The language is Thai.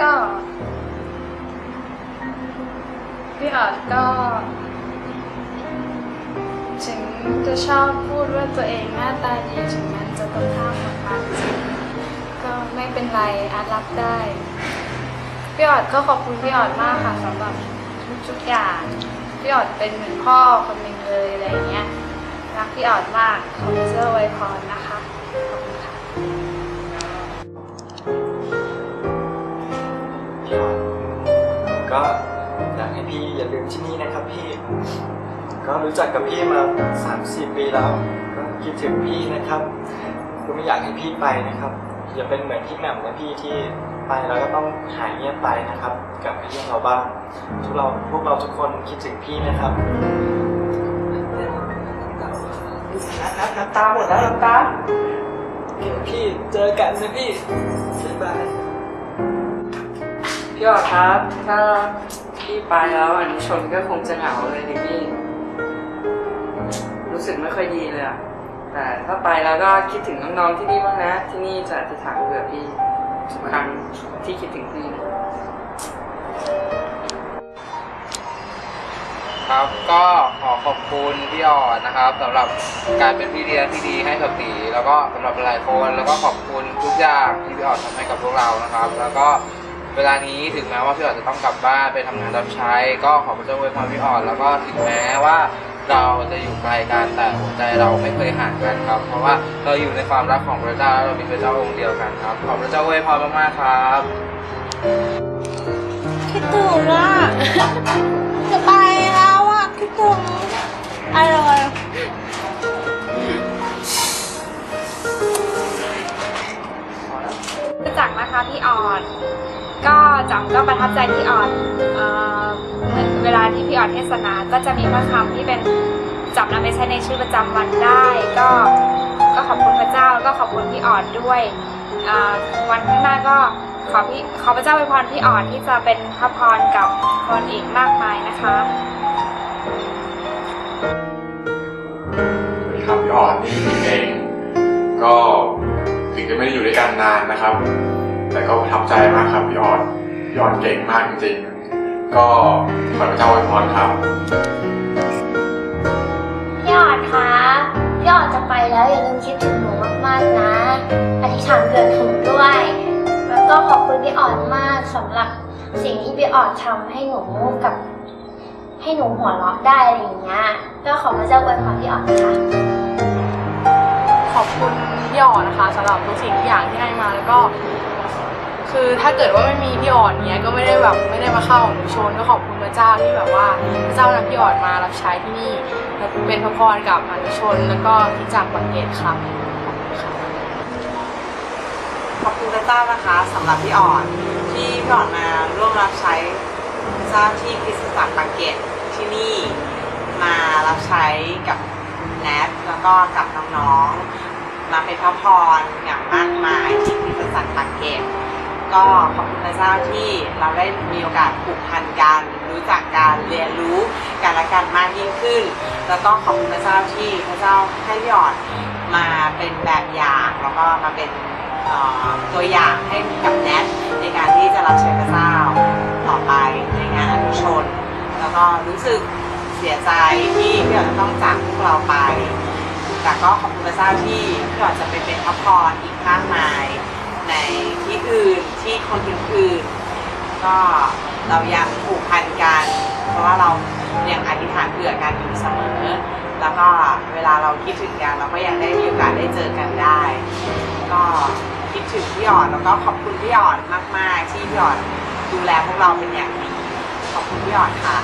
ก็ พี่ออดก็ ถึงจะชอบพูดว่าตัวเองหน้าตาดีถึงมันจะตรงข้ามกับความจริงก็ไม่เป็นไรอาร์ตรับได้ พี่ออดก็ขอบคุณพี่ออดมากค่ะสำหรับทุกๆอย่างพี่ออดเป็นเหมือนพ่อคนหนึ่งเลยอะไรเงี้ยรักพี่ออดมากขอเสื้อไวยพรนะคะขอบคุณ ค่ะพี่ออดก็อยากให้พี่อย่าลืมที่นี่นะครับพี่ ก็รู้จักกับพี่มา3ามสี่ปีแล้ว ก็คิดถึงพี่นะครับ ก็ไม่อยากให้พี่ไปนะครับ อย่าเป็นเหมือนพี่แหม่มนะพี่ที่ไปแล้วก็ต้องหายเงียบไปนะครับกลับมาเยี่ยมเราบ้างทุกเราพวกเราทุกคนคิดถึงพี่นะครับน้ำน้ำตาหมดแล้วน้ำตาพี่เจอกันนะพี่บ๊า ยบายพี่ออดครับ ถ้าพี่ไปแล้วอันุชนก็คงจะเหงาเลยดิพี่ รู้สึกไม่ค่อยดีเลยอะแต่ถ้าไปแล้วก็คิดถึงน้องๆที่นี่บ้างนะ ที่นี่จะอธิษฐานเผื่อพี่ทุกครั้งที่คิดถึงพี่นะครับก็ขอขอบคุณพี่ออดนะครับสำหรับการเป็นพี่เลี้ยงที่ดีให้กับตีแล้วก็สำหรับหลายคนแล้วก็ขอบคุณทุกอย่างที่พี่ออดทำให้กับพวกเรานะครับ แล้วก็ เวลานี้ถึงแม้ว่าพี่ออดจะต้องกลับบ้านไปทำงานรับใช้ ก็ขอพระเจ้าอวยพรพี่ออดแล้วก็ถึงแม้ว่าเราจะอยู่ไกลกันแต่หัวใจเราไม่เคยห่างกันครับ เพราะว่าเราอยู่ในความรักของพระเจ้าและเรามีพระเจ้าองค์เดียวกันครับ ขอพระเจ้าอวยพรมากๆครับคิดถึงอะจะไปแล้วอะคิดถึงอะไรรู้จักนะคะพี่ออด ก็จำก็ประทับใจพี่ออดเเวลาที่พี่ออดเทศนาก็จะมีพระคำที่เป็นจับนำไปใช้ในชีวิตประจำวันได้ ก็ก็ขอบคุณพระเจ้าแล้วก็ขอบคุณพี่ออดด้วยวันข้างหน้าก็ขอพี่ขอพระเจ้าอวยพรพี่ออดที่จะเป็นพระพรกับคนอีกมากมายนะคะสวัสดีครับพี่ออดนี่เองก็ถึงจะไม่ได้อยู่ด้วยกันนานนะครับ แต่ก็ประทับใจมากครับพี่ออดพี่ออดเก่งมากจริงๆ ก็ขอพระเจ้าอวยพรครับพี่ออดคะพี่ออดจะไปแล้วอย่าลืมคิดถึงหนูมากๆนะอธิษฐานเผื่อหนูด้วย แล้วก็ขอบคุณพี่ออดมากสำหรับสิ่งที่พี่ออดทำให้หนูกับให้หนูหัวเราะได้อะไรอย่างเงี้ยก็ขอพระเจ้าอวยพรพี่ออดนะคะขอบคุณพี่ออดนะคะสำหรับทุกสิ่งทุกอย่างที่ให้มาแล้วก็ คือถ้าเกิดว่าไม่มีพี่ออดเนี้ยก็ไม่ได้แบบไม่ได้มาเข้าของชนก็ขอบคุณพระเจ้าที่แบบว่าพระเจ้านำพี่ออดมารับใช้ที่นี่แล้วเป็นพระพรกับอนุชนแล้วก็ที่จากบังเกตครับขอบคุณพระเจ้านะคะสำหรับพี่ออดที่พี่ออดมาร่วมรับใช้พระเจ้าที่คริสตจักรปากเกร็ดที่นี่มารับใช้กับแนทแล้วก็กับน้องๆมาเป็นพระพรอย่างมากมายที่คริส ก็ขอบคุณพระเจ้าที่เราได้มีโอกาสผูกพันกันรู้จักการเรียนรู้กันและกันมากยิ่งขึ้น แล้วก็ขอบคุณพระเจ้าที่พระเจ้าให้พี่อดมาเป็นแบบอย่างแล้วก็มาเป็นตัวอย่างให้กับแนทในการที่จะรับใช้พระเจ้าต่อไปในงานอนุชน แล้วก็รู้สึกเสียใจที่พี่อาจจะต้องจากพวกเราไป แต่ก็ขอบคุณพระเจ้าที่พี่อาจจะไปเป็นพระพรอีกมากมาย ในที่อื่นที่คนอื่นก็เรายังผูกพันกัน เพราะว่าเรายังอธิษฐานเผื่อกันอยู่เสมอ แล้วก็เวลาเราคิดถึงกันเราก็ยังได้มีโอกาสได้เจอกันได้ ก็คิดถึงพี่ออดแล้วก็ขอบคุณพี่ออดมาก ๆ ที่พี่ออดดูแลพวกเราเป็นอย่างดีขอบคุณพี่ออดค่ะ